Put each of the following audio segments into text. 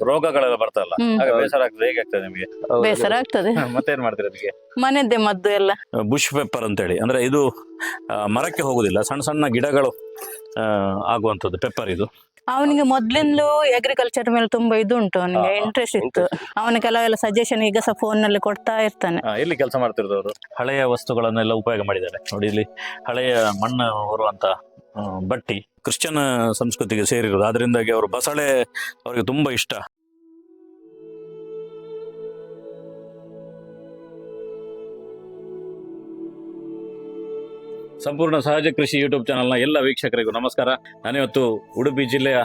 ರೋಗಗಳೆಲ್ಲ ಬರ್ತಲ್ಲ ಆಗ ಬೇಸರ ಆಗ್ತದೆ ಹೇಗೆ ಆಗ್ತದೆ ನಿಮಗೆ ಬೇಸರ ಆಗ್ತದೆ. ಮತ್ತೇನ್ ಮಾಡ್ತೀರಿ ಅದಕ್ಕೆ? ಮನೆದ್ದೆ ಮದ್ದು ಎಲ್ಲ. ಬುಷ್ ಅಂತ ಅಂತೇಳಿ. ಅಂದ್ರೆ ಇದು ಆ, ಮರಕ್ಕೆ ಹೋಗುದಿಲ್ಲ. ಸಣ್ಣ ಸಣ್ಣ ಗಿಡಗಳು ಆ, ಆಗುವಂಥದ್ದು ಪೆಪ್ಪರ್ ಇದು. ಅವನಿಗೆ ಮೊದ್ಲಿಂದಲೂ ಅಗ್ರಿಕಲ್ಚರ್ ಮೇಲೆ ತುಂಬಾ ಇದು ಉಂಟು. ಅವನಿಗೆ ಇಂಟ್ರೆಸ್ಟ್ ಇತ್ತು. ಅವನ ಕೆಲವೆಲ್ಲ ಸಜೆಷನ್ ಈಗ ಸಹ ಫೋನ್ನಲ್ಲಿ ಕೊಡ್ತಾ ಇರ್ತಾನೆ. ಆ, ಎಲ್ಲಿ ಕೆಲಸ ಮಾಡ್ತಿರೋದು ಹಳೆಯ ವಸ್ತುಗಳನ್ನೆಲ್ಲ ಉಪಯೋಗ ಮಾಡಿದ್ದಾರೆ. ನೋಡಿ ಇಲ್ಲಿ ಹಳೆಯ ಮಣ್ಣು ಹೊರುವಂತ ಆ, ಬಟ್ಟಿ. ಕ್ರಿಶ್ಚಿಯನ್ ಸಂಸ್ಕೃತಿಗೆ ಸೇರಿರೋದು. ಅದರಿಂದಾಗಿ ಅವರು ಬಸಳೆ ಅವರಿಗೆ ತುಂಬಾ ಇಷ್ಟ. ಸಂಪೂರ್ಣ ಸಹಜ ಕೃಷಿ ಯೂಟ್ಯೂಬ್ ಚಾನಲ್ನ ಎಲ್ಲ ವೀಕ್ಷಕರಿಗೂ ನಮಸ್ಕಾರ. ನಾನಿವತ್ತು ಉಡುಪಿ ಜಿಲ್ಲೆಯ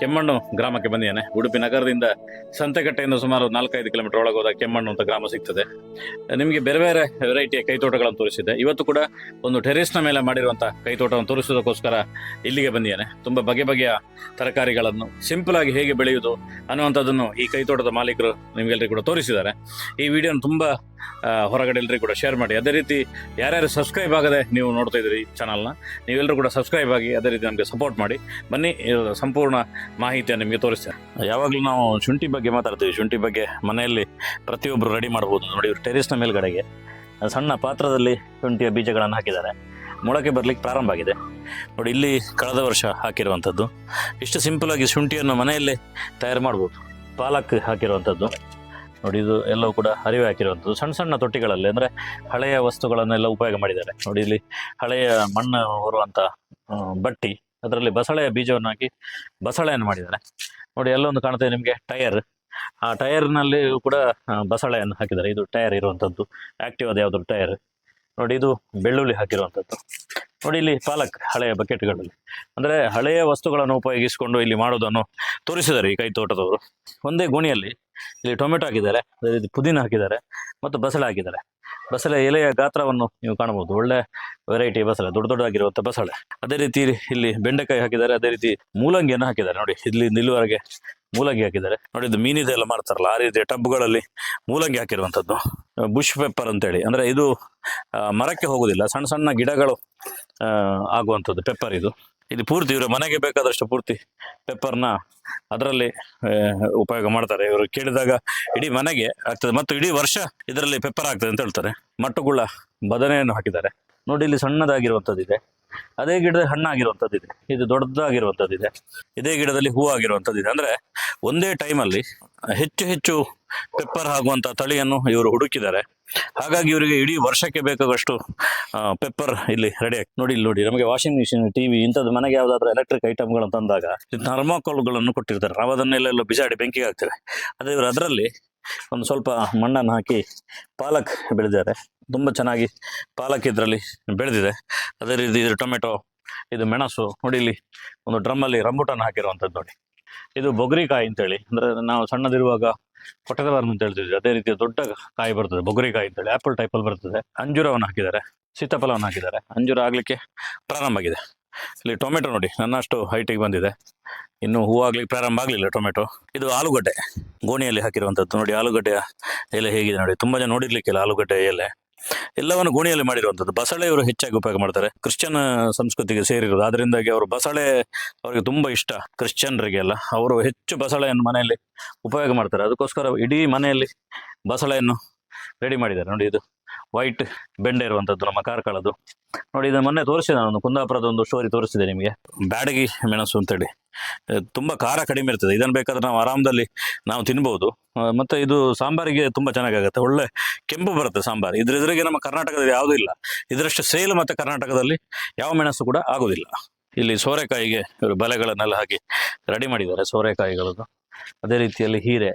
ಕೆಮ್ಮಣ್ಣು ಗ್ರಾಮಕ್ಕೆ ಬಂದಿದ್ದೇನೆ. ಉಡುಪಿ ನಗರದಿಂದ ಸಂತೆಕಟ್ಟೆಯಿಂದ ಸುಮಾರು ನಾಲ್ಕೈದು ಕಿಲೋಮೀಟರ್ ಒಳಗೆ ಹೋದ ಕೆಮ್ಮಣ್ಣು ಅಂತ ಗ್ರಾಮ ಸಿಗ್ತದೆ. ನಿಮಗೆ ಬೇರೆ ಬೇರೆ ವೆರೈಟಿಯ ಕೈತೋಟಗಳನ್ನು ತೋರಿಸಿದೆ ಇವತ್ತು ಕೂಡ ಒಂದು ಟೆರೇಸ್ನ ಮೇಲೆ ಮಾಡಿರುವಂಥ ಕೈತೋಟವನ್ನು ತೋರಿಸೋದಕ್ಕೋಸ್ಕರ ಇಲ್ಲಿಗೆ ಬಂದಿದ್ದೇನೆ. ತುಂಬ ಬಗೆ ಬಗೆಯ ತರಕಾರಿಗಳನ್ನು ಸಿಂಪಲ್ ಆಗಿ ಹೇಗೆ ಬೆಳೆಯುವುದು ಅನ್ನುವಂಥದ್ದನ್ನು ಈ ಕೈತೋಟದ ಮಾಲೀಕರು ನಿಮಗೆಲ್ಲರಿಗೂ ಕೂಡ ತೋರಿಸಿದ್ದಾರೆ. ಈ ವಿಡಿಯೋನ ತುಂಬ ಹೊರಗಡೆ ಎಲ್ಲರಿಗೂ ಕೂಡ ಶೇರ್ ಮಾಡಿ. ಅದೇ ರೀತಿ ಯಾರ್ಯಾರು ಸಬ್ಸ್ಕ್ರೈಬ್ ಆಗದೆ ನೀವು ನೋಡ್ತಾ ಇದ್ದೀರಿ ಈ ಚಾನಲ್ನ ನೀವೆಲ್ಲರೂ ಕೂಡ ಸಬ್ಸ್ಕ್ರೈಬ್ ಆಗಿ ಅದೇ ರೀತಿ ನಮಗೆ ಸಪೋರ್ಟ್ ಮಾಡಿ. ಬನ್ನಿ ಸಂಪೂರ್ಣ ಮಾಹಿತಿಯನ್ನು ನಿಮಗೆ ತೋರಿಸ್ತೇನೆ. ಯಾವಾಗಲೂ ನಾವು ಶುಂಠಿ ಬಗ್ಗೆ ಮಾತಾಡ್ತೀವಿ. ಶುಂಠಿ ಬಗ್ಗೆ ಮನೆಯಲ್ಲಿ ಪ್ರತಿಯೊಬ್ಬರು ರೆಡಿ ಮಾಡ್ಬೋದು. ನೋಡಿ, ಇವರು ಟೆರಿಸ್ನ ಮೇಲ್ಗಡೆಗೆ ಸಣ್ಣ ಪಾತ್ರದಲ್ಲಿ ಶುಂಠಿಯ ಬೀಜಗಳನ್ನು ಹಾಕಿದ್ದಾರೆ. ಮೊಳಕೆ ಬರಲಿಕ್ಕೆ ಪ್ರಾರಂಭ ಆಗಿದೆ. ನೋಡಿ, ಇಲ್ಲಿ ಕಳೆದ ವರ್ಷ ಹಾಕಿರುವಂಥದ್ದು. ಇಷ್ಟು ಸಿಂಪಲ್ ಆಗಿ ಶುಂಠಿಯನ್ನು ಮನೆಯಲ್ಲೇ ತಯಾರು ಮಾಡ್ಬೋದು. ಪಾಲಕ್ ಹಾಕಿರುವಂಥದ್ದು. ನೋಡಿ, ಇದು ಎಲ್ಲವೂ ಕೂಡ ಹರಿವೆ ಹಾಕಿರುವಂಥದ್ದು. ಸಣ್ಣ ಸಣ್ಣ ತೊಟ್ಟಿಗಳಲ್ಲಿ, ಅಂದರೆ ಹಳೆಯ ವಸ್ತುಗಳನ್ನೆಲ್ಲ ಉಪಯೋಗ ಮಾಡಿದ್ದಾರೆ. ನೋಡಿ, ಇಲ್ಲಿ ಹಳೆಯ ಮಣ್ಣು ಹೊರುವಂಥ ಬಟ್ಟಿ, ಅದರಲ್ಲಿ ಬಸಳೆಯ ಬೀಜವನ್ನು ಹಾಕಿ ಬಸಳೆಯನ್ನು ಮಾಡಿದ್ದಾರೆ. ನೋಡಿ, ಎಲ್ಲೊಂದು ಕಾಣ್ತದೆ ನಿಮಗೆ, ಟೈರ್. ಆ ಟೈರ್ನಲ್ಲಿ ಕೂಡ ಬಸಳೆಯನ್ನು ಹಾಕಿದ್ದಾರೆ. ಇದು ಟೈರ್ ಆಕ್ಟಿವ್ ಅದು ಯಾವ್ದು ಟೈರ್. ನೋಡಿ, ಇದು ಬೆಳ್ಳುಳ್ಳಿ ಹಾಕಿರುವಂಥದ್ದು. ನೋಡಿ, ಇಲ್ಲಿ ಪಾಲಕ್, ಹಳೆಯ ಬಕೆಟ್ಗಳಲ್ಲಿ. ಅಂದರೆ, ಹಳೆಯ ವಸ್ತುಗಳನ್ನು ಉಪಯೋಗಿಸಿಕೊಂಡು ಇಲ್ಲಿ ಮಾಡೋದನ್ನು ತೋರಿಸಿದ್ದಾರೆ ಈ ಕೈ ತೋಟದವರು ಒಂದೇ ಗೋಣಿಯಲ್ಲಿ ಇಲ್ಲಿ ಟೊಮೆಟೊ ಹಾಕಿದ್ದಾರೆ, ಅದೇ ರೀತಿ ಪುದೀನ ಹಾಕಿದ್ದಾರೆ ಮತ್ತು ಬಸಳೆ ಹಾಕಿದ್ದಾರೆ. ಬಸಳೆ ಎಲೆಯ ಗಾತ್ರವನ್ನು ನೀವು ಕಾಣಬಹುದು. ಒಳ್ಳೆ ವೆರೈಟಿ ಬಸಳೆ, ದೊಡ್ಡ ದೊಡ್ಡದಾಗಿರುವಂಥ ಬಸಳೆ. ಅದೇ ರೀತಿ ಇಲ್ಲಿ ಬೆಂಡೆಕಾಯಿ ಹಾಕಿದ್ದಾರೆ, ಅದೇ ರೀತಿ ಮೂಲಂಗಿಯನ್ನು ಹಾಕಿದ್ದಾರೆ. ನೋಡಿ, ಇಲ್ಲಿ ನಿಲ್ಲುವರೆಗೆ ಮೂಲಂಗಿ ಹಾಕಿದ್ದಾರೆ. ನೋಡಿ, ಇದು ಮೀನಿದೆಲ್ಲ ಮಾಡ್ತಾರಲ್ಲ, ಆ ರೀತಿ ಟಬ್ಗಳಲ್ಲಿ ಮೂಲಂಗಿ ಹಾಕಿರುವಂಥದ್ದು. ಬುಷ್ ಪೆಪ್ಪರ್ ಅಂತೇಳಿ, ಅಂದರೆ ಇದು ಮರಕ್ಕೆ ಹೋಗುದಿಲ್ಲ, ಸಣ್ಣ ಸಣ್ಣ ಗಿಡಗಳು ಆಗುವಂಥದ್ದು ಪೆಪ್ಪರ್ ಇದು. ಇದು ಪೂರ್ತಿ ಇವರು ಮನೆಗೆ ಬೇಕಾದಷ್ಟು ಪೂರ್ತಿ ಪೆಪ್ಪರ್ನ ಅದರಲ್ಲಿ ಉಪಯೋಗ ಮಾಡ್ತಾರೆ. ಇವರು ಕೇಳಿದಾಗ ಇಡೀ ಮನೆಗೆ ಆಗ್ತದೆ ಮತ್ತು ಇಡೀ ವರ್ಷ ಇದರಲ್ಲಿ ಪೆಪ್ಪರ್ ಆಗ್ತದೆ ಅಂತ ಹೇಳ್ತಾರೆ. ಮಟ್ಟುಗುಳ್ಳ ಬದನೆಯನ್ನು ಹಾಕಿದ್ದಾರೆ. ನೋಡಿ ಇಲ್ಲಿ ಸಣ್ಣದಾಗಿರುವಂಥದ್ದು ಇದೆ ಅದೇ ಗಿಡದ ಹಣ್ಣಾಗಿರುವಂಥದ್ದು ಇದೆ ಇದು ದೊಡ್ಡದಾಗಿರುವಂಥದ್ದು ಇದೆ ಇದೇ ಗಿಡದಲ್ಲಿ ಹೂ ಆಗಿರುವಂಥದ್ದು ಇದೆ ಅಂದ್ರೆ ಒಂದೇ ಟೈಮಲ್ಲಿ ಹೆಚ್ಚು ಹೆಚ್ಚು ಪೆಪ್ಪರ್ ಆಗುವಂಥ ತಳಿಯನ್ನು ಇವರು ಹುಡುಕಿದ್ದಾರೆ. ಹಾಗಾಗಿ ಇವರಿಗೆ ಇಡೀ ವರ್ಷಕ್ಕೆ ಬೇಕಾದಷ್ಟು ಪೆಪ್ಪರ್ ಇಲ್ಲಿ ರೆಡಿ ಆಗಿ ನೋಡಿ ನೋಡಿ, ನಮಗೆ ವಾಷಿಂಗ್ ಮಿಷಿನ್ ಟಿವಿ ಇಂಥದ್ದು ಮನೆಗೆ ಯಾವುದಾದ್ರೂ ಎಲೆಕ್ಟ್ರಿಕ್ ಐಟಮ್ಗಳನ್ನು ತಂದಾಗ ಥರ್ಮಾಕೋಲ್ಗಳನ್ನು ಕೊಟ್ಟಿರ್ತಾರೆ. ನಾವು ಬಿಸಾಡಿ ಬೆಂಕಿಗೆ ಹಾಕ್ತಾರೆ ಅದೇ ಇವರು ಅದರಲ್ಲಿ ಒಂದು ಸ್ವಲ್ಪ ಮಣ್ಣನ್ನು ಹಾಕಿ ಪಾಲಕ್ ಬೆಳೆದಿದ್ದಾರೆ. ತುಂಬ ಚೆನ್ನಾಗಿ ಪಾಲಕ್ ಇದರಲ್ಲಿ ಬೆಳೆದಿದೆ. ಅದೇ ರೀತಿ ಇದು ಟೊಮೆಟೊ, ಇದು ಮೆಣಸು ನೋಡಿ ಇಲ್ಲಿ ಒಂದು ಡ್ರಮ್ಮಲ್ಲಿ ರಂಬುಟನ್ ಹಾಕಿರುವಂಥದ್ದು ನೋಡಿ. ಇದು ಬೊಗರಿಕಾಯಿ ಅಂತೇಳಿ, ಅಂದರೆ ನಾವು ಸಣ್ಣದಿರುವಾಗ ಕೊಟ್ಟಗದಾರನ ಅಂತ ಹೇಳ್ತಿದ್ವಿ. ಅದೇ ರೀತಿ ದೊಡ್ಡ ಕಾಯಿ ಬರ್ತದೆ, ಬೊಗರಿಕಾಯಿ ಅಂತೇಳಿ. ಆಪಲ್ ಟೈಪಲ್ಲಿ ಬರ್ತದೆ. ಅಂಜೂರವನ್ನು ಹಾಕಿದ್ದಾರೆ, ಸೀತಾಫಲವನ್ನು ಹಾಕಿದ್ದಾರೆ. ಅಂಜೂರ ಆಗಲಿಕ್ಕೆ ಪ್ರಾರಂಭ ಆಗಿದೆ. ಇಲ್ಲಿ ಟೊಮೆಟೊ ನೋಡಿ, ನನ್ನಷ್ಟು ಹೈಟಿಗೆ ಬಂದಿದೆ. ಇನ್ನು ಹೂ ಆಗ್ಲಿಕ್ಕೆ ಪ್ರಾರಂಭ ಆಗಲಿಲ್ಲ ಟೊಮೆಟೊ. ಇದು ಆಲೂಗಡ್ಡೆ, ಗೋಣಿಯಲ್ಲಿ ಹಾಕಿರುವಂಥದ್ದು. ನೋಡಿ ಆಲೂಗಡ್ಡೆಯ ಎಲೆ ಹೇಗಿದೆ ನೋಡಿ. ತುಂಬ ಜನ ನೋಡಿರ್ಲಿಕ್ಕಿಲ್ಲ ಆಲೂಗಡ್ಡೆ ಎಲೆ. ಎಲ್ಲವನ್ನು ಗೋಣಿಯಲ್ಲಿ ಮಾಡಿರುವಂಥದ್ದು. ಬಸಳೆ ಇವರು ಹೆಚ್ಚಾಗಿ ಉಪಯೋಗ ಮಾಡ್ತಾರೆ. ಕ್ರಿಶ್ಚಿಯನ್ ಸಂಸ್ಕೃತಿಗೆ ಸೇರಿರೋದು. ಅದರಿಂದಾಗಿ ಅವರು ಬಸಳೆ ಅವರಿಗೆ ತುಂಬ ಇಷ್ಟ, ಕ್ರಿಶ್ಚಿಯನ್ರಿಗೆ ಎಲ್ಲ. ಅವರು ಹೆಚ್ಚು ಬಸಳೆಯನ್ನು ಮನೆಯಲ್ಲಿ ಉಪಯೋಗ ಮಾಡ್ತಾರೆ. ಅದಕ್ಕೋಸ್ಕರ ಇಡೀ ಮನೆಯಲ್ಲಿ ಬಸಳೆಯನ್ನು ರೆಡಿ ಮಾಡಿದ್ದಾರೆ. ನೋಡಿ ಇದು. ವೈಟ್ ಬೆಂಡೆ ಇರುವಂಥದ್ದು ನಮ್ಮ ಕಾರ್ಕಳದು ನೋಡಿ, ಇದನ್ನು ಮೊನ್ನೆ ತೋರಿಸಿದೆ ನಾನು, ಕುಂದಾಪುರದ ಒಂದು ಸ್ಟೋರಿ ತೋರಿಸಿದೆ ನಿಮಗೆ. ಬ್ಯಾಡಗಿ ಮೆಣಸು ಅಂತೇಳಿ. ಹೇಳಿ ತುಂಬ ಖಾರ ಕಡಿಮೆ ಇರ್ತದೆ. ಇದನ್ನು ಬೇಕಾದ್ರೆ ನಾವು ಆರಾಮದಲ್ಲಿ ನಾವು ತಿನ್ಬೋದು. ಮತ್ತೆ ಇದು ಸಾಂಬಾರಿಗೆ ತುಂಬ ಚೆನ್ನಾಗಾಗುತ್ತೆ. ಒಳ್ಳೆ ಕೆಂಪು ಬರುತ್ತೆ ಸಾಂಬಾರು. ಇದ್ರ ಎದುರಿಗೆ ನಮ್ಮ ಕರ್ನಾಟಕದಲ್ಲಿ ಯಾವುದೂ ಇಲ್ಲ. ಇದರಷ್ಟು ಸೇಲ್ ಮತ್ತೆ ಕರ್ನಾಟಕದಲ್ಲಿ ಯಾವ ಮೆಣಸು ಕೂಡ ಆಗೋದಿಲ್ಲ. ಇಲ್ಲಿ ಸೋರೆಕಾಯಿಗೆ ಇವರು ಬಲೆಗಳನ್ನೆಲ್ಲ ಹಾಕಿ ರೆಡಿ ಮಾಡಿದ್ದಾರೆ ಸೋರೆಕಾಯಿಗಳದ್ದು ಅದೇ ರೀತಿಯಲ್ಲಿ ಹೀರೆ,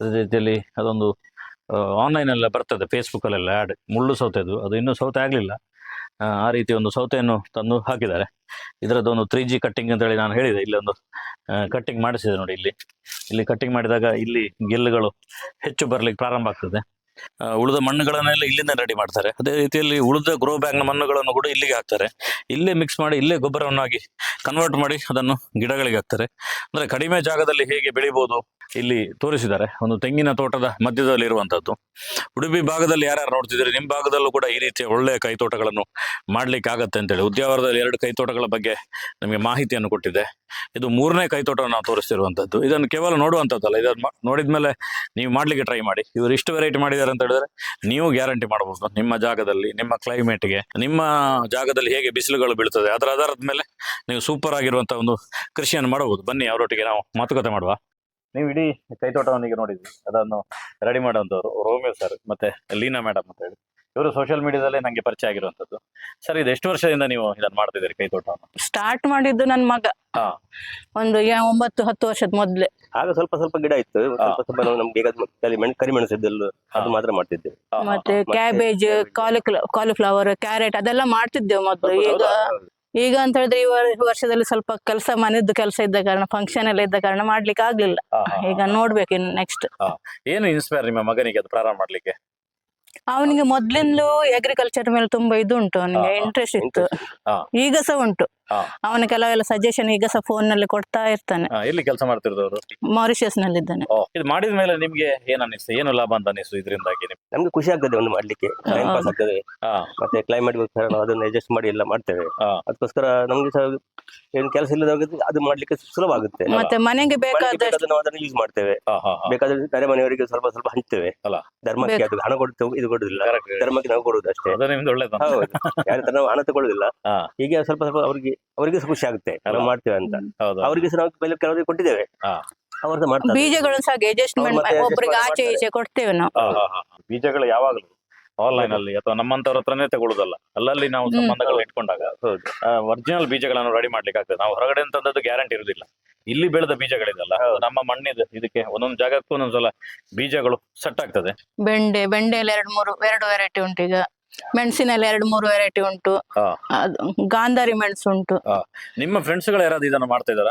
ಅದೇ ರೀತಿಯಲ್ಲಿ ಅದೊಂದು ಆನ್ಲೈನ್ ಎಲ್ಲ ಬರ್ತದೆ ಫೇಸ್ಬುಕ್ಕಲ್ಲೆಲ್ಲ ಆ್ಯಡ್ ಮುಳ್ಳು ಸೌತೆದು, ಅದು ಇನ್ನೂ ಸೌತೆ ಆಗಲಿಲ್ಲ. ಆ ರೀತಿ ಒಂದು ಸೌತೆಯನ್ನು ತಂದು ಹಾಕಿದ್ದಾರೆ. ಇದರದ್ದು ಒಂದು ತ್ರೀ ಜಿ ಕಟ್ಟಿಂಗ್ ಅಂತೇಳಿ ನಾನು ಹೇಳಿದೆ, ಇಲ್ಲಿ ಒಂದು ಕಟ್ಟಿಂಗ್ ಮಾಡಿಸಿದೆ ನೋಡಿ ಇಲ್ಲಿ. ಇಲ್ಲಿ ಕಟ್ಟಿಂಗ್ ಮಾಡಿದಾಗ ಇಲ್ಲಿ ಗೆಲ್ಲುಗಳು ಹೆಚ್ಚು ಬರಲಿಕ್ಕೆ ಪ್ರಾರಂಭ ಆಗ್ತದೆ. ಉಳಿದ ಮಣ್ಣುಗಳನ್ನೆಲ್ಲ ಇಲ್ಲಿಂದ ರೆಡಿ ಮಾಡ್ತಾರೆ. ಅದೇ ರೀತಿಯಲ್ಲಿ ಉಳಿದ ಗ್ರೋ ಬ್ಯಾಗ್ನ ಮಣ್ಣುಗಳನ್ನು ಕೂಡ ಇಲ್ಲಿಗೆ ಹಾಕ್ತಾರೆ. ಇಲ್ಲೇ ಮಿಕ್ಸ್ ಮಾಡಿ, ಇಲ್ಲೇ ಗೊಬ್ಬರವನ್ನಾಗಿ ಕನ್ವರ್ಟ್ ಮಾಡಿ ಅದನ್ನು ಗಿಡಗಳಿಗೆ ಹಾಕ್ತಾರೆ. ಅಂದರೆ ಕಡಿಮೆ ಜಾಗದಲ್ಲಿ ಹೇಗೆ ಬೆಳಿಬೋದು ಇಲ್ಲಿ ತೋರಿಸಿದ್ದಾರೆ, ಒಂದು ತೆಂಗಿನ ತೋಟದ ಮಧ್ಯದಲ್ಲಿ ಇರುವಂತದ್ದು ಉಡುಪಿ ಭಾಗದಲ್ಲಿ ಯಾರ್ಯಾರು ನೋಡ್ತಿದ್ರೆ ನಿಮ್ಮ ಭಾಗದಲ್ಲೂ ಕೂಡ ಈ ರೀತಿಯ ಒಳ್ಳೆಯ ಕೈತೋಟಗಳನ್ನು ಮಾಡ್ಲಿಕ್ಕೆ ಆಗತ್ತೆ ಅಂತೇಳಿ. ಉದ್ಯಾವರದಲ್ಲಿ ಎರಡು ಕೈತೋಟಗಳ ಬಗ್ಗೆ ನಮಗೆ ಮಾಹಿತಿಯನ್ನು ಕೊಟ್ಟಿದೆ. ಇದು ಮೂರನೇ ಕೈತೋಟವನ್ನು ನಾವು ತೋರಿಸ್ತಿರುವಂತದ್ದು ಇದನ್ನು ಕೇವಲ ನೋಡುವಂಥದ್ದಲ್ಲ, ಇದನ್ನು ನೋಡಿದ ನೋಡಿದ್ಮೇಲೆ ನೀವು ಮಾಡ್ಲಿಕ್ಕೆ ಟ್ರೈ ಮಾಡಿ. ಇವರು ಇಷ್ಟು ವೆರೈಟಿ ಮಾಡಿದ್ದಾರೆ ಅಂತ ಹೇಳಿದ್ರೆ ನೀವು ಗ್ಯಾರಂಟಿ ಮಾಡಬಹುದು ನಿಮ್ಮ ಜಾಗದಲ್ಲಿ, ನಿಮ್ಮ ಕ್ಲೈಮೇಟ್ಗೆ ನಿಮ್ಮ ಜಾಗದಲ್ಲಿ ಹೇಗೆ ಬಿಸಿಲುಗಳು ಬೀಳ್ತದೆ, ಅದರ ಆಧಾರದ ಮೇಲೆ ನೀವು ಸೂಪರ್ ಆಗಿರುವಂತ ಒಂದು ಕೃಷಿಯನ್ನು ಮಾಡಬಹುದು. ಬನ್ನಿ, ಅವರೊಟ್ಟಿಗೆ ನಾವು ಮಾತುಕತೆ ಮಾಡುವ. ನೀವು ಇಡೀ ಕೈತೋಟವನಿಗೆ ಈಗ ನೋಡಿದ್ವಿ ಅದನ್ನು ರೆಡಿ ಮಾಡುವಂಥವ್ರು ರೋಮಿಯೋ ಸರ್ ಮತ್ತೆ ಲೀನಾ ಮೇಡಮ್ ಅಂತ ಹೇಳಿ. ಇವರು ಸೋಷಿಯಲ್ ಮೀಡಿಯಾದಲ್ಲೇ ನಂಗೆ ಪರಿಚಯ ಆಗಿರುವಂತದ್ದು ಸರ್ ಇದು ಎಷ್ಟು ವರ್ಷದಿಂದ ನೀವು ಇದನ್ನ ಮಾಡ್ತಿದ್ದೀರಿ ಕೈತೋಟವನ್ನು? ಸ್ಟಾರ್ಟ್ ಮಾಡಿದ್ದು ನನ್ನ ಮಗ. ಒಂದು ಒಂಬತ್ತು ಹತ್ತು ವರ್ಷದ ಮೊದ್ಲೇ. ಆಗ ಸ್ವಲ್ಪ ಸ್ವಲ್ಪ ಗಿಡ ಇತ್ತು ಸ್ವಲ್ಪ ಸ್ವಲ್ಪ ನಾವು ನಮ್ಗೆ ಬೇಕಾದ ಕರಿ ಮೆಣ್ ಕರಿಮೆಣಸು ಇದ್ದೆಲ್ಲ ಅದು ಮಾತ್ರ ಮಾಡ್ತಿದ್ದೇವೆ ಹಾ, ಮತ್ತೆ ಕ್ಯಾಬೇಜ್ ಕಾಲಿಫ್ಲ ಕಾಲಿಫ್ಲವರ್ ಕ್ಯಾರೆಟ್ ಅದೆಲ್ಲ ಮಾಡ್ತಿದ್ದೆವು ಮೊದಲು. ಈಗ? ಈಗ ಅಂತ ಹೇಳಿದ್ರೆ ಈ ವರ್- ವರ್ಷದಲ್ಲಿ ಸ್ವಲ್ಪ ಕೆಲಸ ಮನೆದ್ದು ಕೆಲಸ ಇದ್ದ ಕಾರಣ ಫಂಕ್ಷನ್ ಎಲ್ಲ ಇದ್ದ ಕಾರಣ ಮಾಡ್ಲಿಕ್ಕೆ ಆಗ್ಲಿಲ್ಲ ಈಗ ನೋಡ್ಬೇಕು ಇನ್ನು ನೆಕ್ಸ್ಟ್ ಏನು ಇನ್ಸ್ಪೈರ್ ನಿಮ್ಮ ಮಗನಿಗೆ ಅದು ಪ್ರಾರಂಭ ಮಾಡ್ಲಿಕ್ಕೆ ಅವನಿಗೆ ಮೊದ್ಲಿಂದಲೂ ಅಗ್ರಿಕಲ್ಚರ್ ಮೇಲೆ ತುಂಬಾ ಇದು ಉಂಟು ಅವನಿಗೆ. ಇಂಟ್ರೆಸ್ಟ್ ಇತ್ತು. ಈಗ ಸಹ ಉಂಟು. ಅವನ ಕೆಲವೆಲ್ಲ ಸಜೆಷನ್ ಈಗ ಸಹ ಫೋನ್ನಲ್ಲಿ ಕೊಡ್ತಾ ಇರ್ತಾನೆ. ಎಲ್ಲಿ ಕೆಲಸ ಮಾಡ್ತಿರೋದು ಮಾರಿಷಿಯಸ್ನಲ್ಲಿ ಇದ್ದಾನೆ ಇದು ಮಾಡಿದ ಮೇಲೆ ನಿಮ್ಗೆ ಏನ್ ಅನಿಸ್ತು ಏನು ಲಾಭ ಅಂತ ಅನಿಸ್ತು ಇದರಿಂದಾಗಿ ನಿಮ್ಗೆ? ಖುಷಿ ಆಗ್ತದೆ ಒಂದು ಮಾಡ್ಲಿಕ್ಕೆ. ಟೈಮ್ ಪಾಸ್ ಆಗ್ತದೆ. ಹಾ, ಮತ್ತೆ ಕ್ಲೈಮೇಟ್ ನಾವು ಅದನ್ನ ಅಡ್ಜಸ್ಟ್ ಮಾಡಿ ಎಲ್ಲ ಮಾಡ್ತೇವೆ. ಅದಕ್ಕೋಸ್ಕರ ನಮ್ಗೆ ಸಹ ಏನ್ ಕೆಲಸ ಇಲ್ಲದಾಗ ಅದು ಮಾಡ್ಲಿಕ್ಕೆ ಸುಲಭ ಆಗುತ್ತೆ. ಮತ್ತೆ ಮನೆಗೆ ಬೇಕಾದಷ್ಟು ಬೇಕಾದ್ರೆ ನಾವು ಅದನ್ನ ಯೂಸ್ ಮಾಡ್ತೇವೆ. ಬೇಕಾದ್ರೆ ನೆರೆ ಮನೆಯವರಿಗೆ ಸ್ವಲ್ಪ ಸ್ವಲ್ಪ ಹಂಚ್ತೇವೆ. ಅಲ್ಲ. ಧರ್ಮಕ್ಕೆ ಅದು ಹಣ ಕೊಡ್ತೇವೆ ಇದು ಕೊಡುದಿಲ್ಲ. ಧರ್ಮಕ್ಕೆ ನಾವು ಕೊಡುದು ಅಷ್ಟೇ ಯಾರ ನಾವು ಹಣ ತಗೊಳ್ಳುದಿಲ್ಲ. ಹೀಗೆ ಸ್ವಲ್ಪ ಸ್ವಲ್ಪ ಅವರಿಗೆ ಅವರಿಗೆ ಖುಷಿ ಆಗುತ್ತೆ. ಅಲ್ಲ. ನಾವು ಮಾಡ್ತೇವೆ ಅಂತ. ಹೌದು. ಅವರಿಗೆ ಸಹ ನಾವು ಬೆಲೆ ಕೆಲವರಿಗೆ ಕೊಟ್ಟಿದ್ದೇವೆ. ಅವರು ಮಾಡ್ತಾರೆ. ಬೀಜಗಳನ್ನು ಸಹ ಅಡ್ಜಸ್ಟ್ಮೆಂಟ್ ಮತ್ತೆ ಆಚೆ. ಈಚೆ ಕೊಡ್ತೇವೆ ನಾವು. ಹಾ, ಹಾ, ಹಾ. ಬೀಜಗಳು ಯಾವಾಗಲೂ ಆನ್ಲೈನ್ ಅಲ್ಲಿ ಅಥವಾ ನಮ್ಮಂತವ್ರ ಹತ್ರನೇ ತಗೊಳ್ಳೋದಲ್ಲ ಅಲ್ಲಲ್ಲಿ ನಾವು. ಸಂಬಂಧಗಳು ಇಟ್ಕೊಂಡಾಗ ಹೌದು. ಒರಿಜಿನಲ್ ಬೀಜಗಳನ್ನು ರೆಡಿ ಮಾಡ್ಲಿಕ್ಕೆ ಆಗ್ತದೆ. ನಾವು ಹೊರಗಡೆ ತಂದದ್ದು ಗ್ಯಾರಂಟಿ ಇರುದಿಲ್ಲ. ಇಲ್ಲಿ ಬೆಳೆದ ಬೀಜಗಳಿದಲ್ಲ. ಅದು ನಮ್ಮ ಮಣ್ಣಿದೆ ಇದಕ್ಕೆ ಒಂದೊಂದು ಜಾಗಕ್ಕೂ ಒಂದೊಂದ್ಸಲ ಬೀಜಗಳು ಸೆಟ್ ಆಗ್ತದೆ. ಬೆಂಡೆ ಬೆಂಡೆಯಲ್ಲಿ ಎರಡು ಮೂರು ಎರಡು ವೆರೈಟಿ ಉಂಟು ಈಗ. ಮೆಣಸಿನಲ್ಲಿ ಎರಡು ಮೂರು ವೆರೈಟಿ ಉಂಟು. ಹಾ. ಅದು ಗಾಂಧಾರಿ ಮೆಣಸು ಉಂಟು. ನಿಮ್ಮ ಫ್ರೆಂಡ್ಸ್ಗಳು ಯಾರಾದ್ರು ಇದನ್ನು ಮಾಡ್ತಾ ಇದಾರ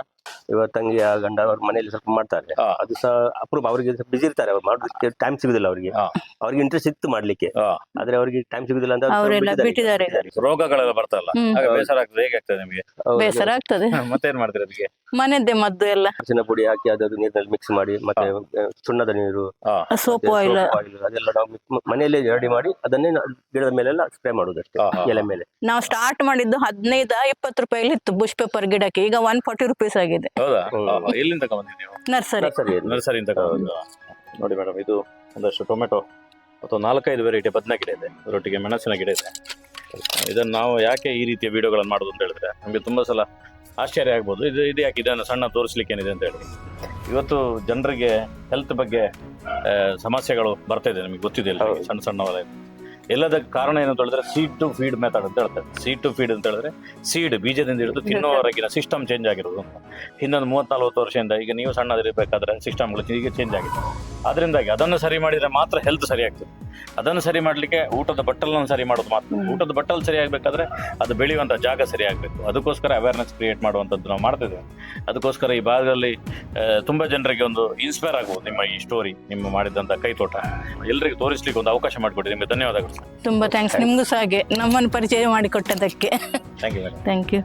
ಇವತ್ತು ತಂಗಿ ಆ ಗಂಡ ಅವ್ರ ಮನೆಯಲ್ಲಿ ಸ್ವಲ್ಪ ಮಾಡ್ತಾರೆ. ಹಾ. ಅದು ಸಹ ಅಪರೂಪ. ಅವರಿಗೆ ಬಿಸಿ ಇರ್ತಾರೆ. ಅವ್ರು ಮಾಡೋದಕ್ಕೆ ಟೈಮ್ ಸಿಗುದಿಲ್ಲ ಅವರಿಗೆ. ಹಾ. ಅವ್ರಿಗೆ ಇಂಟ್ರೆಸ್ಟ್ ಇತ್ತು ಮಾಡ್ಲಿಕ್ಕೆ. ಆದ್ರೆ ಅವರಿಗೆ ಟೈಮ್ ಸಿಗುದಿಲ್ಲ ಅಂತ ಅವ್ರು ಅವರೆಲ್ಲ ಬಿಟ್ಟಿದ್ದಾರೆ. ಬಿಟ್ಟಿದ್ದಾರೆ. ರೋಗಗಳೆಲ್ಲ ಬರ್ತಲ್ಲ ಹ್ಮ್. ಆಗ ಬೇಸರ ಆಗ್ತದೆ. ಹೇಗೆ ಆಗ್ತದೆ ನಿಮಗೆ. ಬೇಸರ ಆಗ್ತದೆ. ಮತ್ತೇನ್ ಮಾಡ್ತೀರಾ ಅದಕ್ಕೆ? ಮನೆದ್ದೆ ಮದ್ದು ಎಲ್ಲ. ಅರಿಶಿನ ಪುಡಿ ಹಾಕಿ ಅದು ನೀರಿನಲ್ಲಿ ಮಿಕ್ಸ್ ಮಾಡಿ ಮತ್ತೆ ಸುಣ್ಣದ ನೀರು ಸೋಪ್ ಆಯಿಲ್ ಅದೆಲ್ಲ ನಾವು mix ಮನೆಯಲ್ಲೇ ರೆಡಿ ಮಾಡಿ ಅದನ್ನೇ ನಾವು ಗಿಡದ ಮೇಲೆಲ್ಲ ಸ್ಪ್ರೇ ಮಾಡುದಷ್ಟೇ ಎಲೆ ಮೇಲೆ. ನಾವು ಸ್ಟಾರ್ಟ್ ಮಾಡಿದ್ದು ಹದಿನೈದ ಇಪ್ಪತ್ತು ರೂಪಾಯಿ ಇತ್ತು ಬುಷ್ ಪೇಪರ್ ಗಿಡಕ್ಕೆ ಈಗ ಒನ್ ಫಾರ್ಟಿ ರುಪೀಸ್ ಆಗಿದೆ. ಹೌದಾ. ಎಲ್ಲಿಂದ ನೀವು? ನರ್ಸರಿ ಸರಿ ನರ್ಸರಿಯಿಂದ? ನೋಡಿ ಮೇಡಮ್ ಇದು ಒಂದಷ್ಟು ಟೊಮೆಟೊ ಅಥವಾ ನಾಲ್ಕೈದು ವೆರೈಟಿ ಬದನೆ ಗಿಡ ಇದೆ. ಅದರೊಟ್ಟಿಗೆ ಮೆಣಸಿನ ಗಿಡ ಇದೆ. ಇದನ್ನು ನಾವು ಯಾಕೆ ಈ ರೀತಿಯ ವಿಡಿಯೋಗಳನ್ನು ಮಾಡೋದು ಅಂತ ಹೇಳಿದ್ರೆ ನಮಗೆ ತುಂಬ ಸಲ ಆಶ್ಚರ್ಯ ಆಗ್ಬೋದು. ಇದು ಇದು ಯಾಕೆ ಇದನ್ನು ಸಣ್ಣ ತೋರಿಸ್ಲಿಕ್ಕೆ ಏನಿದೆ ಅಂತ ಹೇಳಿ. ಇವತ್ತು ಜನರಿಗೆ ಹೆಲ್ತ್ ಬಗ್ಗೆ ಆ, ಸಮಸ್ಯೆಗಳು ಬರ್ತಾ ಇದೆ ನಿಮಗೆ ಗೊತ್ತಿದೆ? ಸಣ್ಣ ಸಣ್ಣ ವಲಯ ಎಲ್ಲದಕ್ಕೆ ಕಾರಣ ಏನು ಅಂತ ಹೇಳಿದ್ರೆ ಸೀಡ್ ಟು ಫೀಡ್ ಮೆಥಡ್ ಅಂತ ಹೇಳ್ತಾರೆ. ಸೀಡ್ ಟು ಫೀಡ್ ಅಂತ ಹೇಳಿದ್ರೆ ಸೀಡ್ ಬೀಜದಿಂದ ಹಿಡಿದು ತಿನ್ನೋವರೆಗಿನ ಸಿಸ್ಟಮ್ ಚೇಂಜ್ ಆಗಿರೋದು ಹಿಂದೊಂದು ಮೂವತ್ನಾಲ್ವತ್ತು ವರ್ಷದಿಂದ ಈಗ ನೀವು ಸಣ್ಣದಿರಬೇಕಾದ್ರೆ ಸಿಸ್ಟಮ್ಗಳು ಈಗ ಚೇಂಜ್ ಆಗಿದೆ. ಅದರಿಂದಾಗಿ ಅದನ್ನು ಸರಿ ಮಾಡಿದ್ರೆ ಮಾತ್ರ ಹೆಲ್ತ್ ಸರಿ ಆಗ್ತದೆ. ಅದನ್ನು ಸರಿ ಮಾಡಲಿಕ್ಕೆ ಊಟದ ಬಟ್ಟಲನ್ನು ಸರಿ ಮಾಡೋದು ಮಾತ್ರ. ಊಟದ ಬಟ್ಟಲು ಸರಿ ಆಗಬೇಕಾದ್ರೆ ಅದು ಬೆಳೆಯುವಂಥ ಜಾಗ ಸರಿ ಆಗಬೇಕು. ಅದಕ್ಕೋಸ್ಕರ ಅವೇರ್ನೆಸ್ ಕ್ರಿಯೇಟ್ ಮಾಡುವಂಥದ್ದು ನಾವು ಮಾಡ್ತಿದ್ದೇವೆ. ಅದಕ್ಕೋಸ್ಕರ ಈ ಭಾಗದಲ್ಲಿ ತುಂಬ ಜನರಿಗೆ ಒಂದು ಇನ್ಸ್ಪೈರ್ ಆಗುವುದು ನಿಮ್ಮ ಈ ಸ್ಟೋರಿ ನಿಮ್ಮ ಮಾಡಿದಂಥ ಕೈತೋಟ ಎಲ್ಲರಿಗೂ ತೋರಿಸ್ಲಿಕ್ಕೆ ಒಂದು ಅವಕಾಶ ಮಾಡಿಕೊಡಿ. ನಿಮಗೆ ಧನ್ಯವಾದಗಳು ತುಂಬ ಥ್ಯಾಂಕ್ಸ್ ನಿಮಗೂ ಸಹ ಹಾಗೆ. ನಮ್ಮನ್ನು ಪರಿಚಯ ಮಾಡಿಕೊಟ್ಟದಕ್ಕೆ ಥ್ಯಾಂಕ್ ಯು ಥ್ಯಾಂಕ್ ಯು